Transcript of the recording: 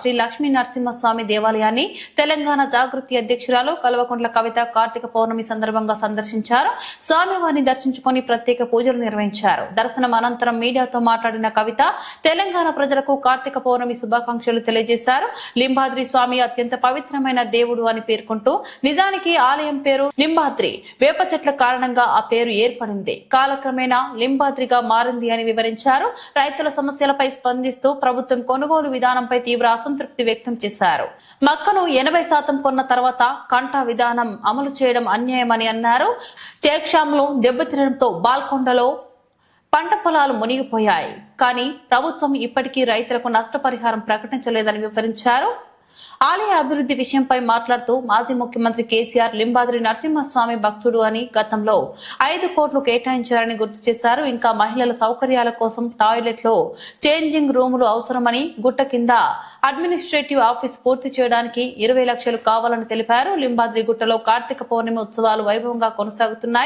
శ్రీ లక్ష్మీ నరసింహస్వామి దేవాలయాన్ని తెలంగాణ జాగృతి అధ్యక్షురాలు కల్వకుంట్ల కవిత కార్తీక పౌర్ణమి సందర్భంగా సందర్శించారు. స్వామివారిని దర్శించుకొని ప్రత్యేక పూజలు నిర్వహించారు. దర్శనం అనంతరం మీడియాతో మాట్లాడిన కవిత తెలంగాణ ప్రజలకు కార్తీక పౌర్ణమి శుభాకాంక్షలు తెలియజేశారు. లింబాద్రి స్వామి అత్యంత పవిత్రమైన దేవుడు అని పేర్కొంటూ నిజానికి ఆలయం పేరు లింబాద్రి. వేప చెట్ల కారణంగా ఆ పేరు ఏర్పడింది. కాలక్రమేణా లింబాద్రిగా మారింది అని వివరించారు. రైతుల సమస్యలపై స్పందిస్తూ ప్రభుత్వం కొనుగోలు విధానంపై తీవ్ర అసంతృప్తి వ్యక్తం చేశారు. మక్కను ఎనభై శాతం కొన్న తర్వాత కంటా విధానం అమలు చేయడం అన్యాయమని అన్నారు. చేక్షాంలో దెబ్బతినడంతో బాల్కొండలో పంట పొలాలు మునిగిపోయాయి. కానీ ప్రభుత్వం ఇప్పటికీ రైతులకు నష్టపరిహారం ప్రకటించలేదని వివరించారు. ఆలయ అభివృద్ధి విషయంపై మాట్లాడుతూ మాజీ ముఖ్యమంత్రి కేసీఆర్ లింబాద్రి నరసింహస్వామి భక్తుడు అని గతంలో ఐదు కోట్లు కేటాయించారని గుర్తు చేశారు. ఇంకా మహిళల సౌకర్యాల కోసం టాయిలెట్లో చేంజింగ్ రూములు అవసరమని గుట్ట కింద అడ్మినిస్ట్రేటివ్ ఆఫీస్ పూర్తి చేయడానికి ఇరవై లక్షలు కావాలని తెలిపారు. లింబాద్రి గుట్టలో కార్తీక పౌర్ణమి ఉత్సవాలు వైభవంగా కొనసాగుతున్నాయి.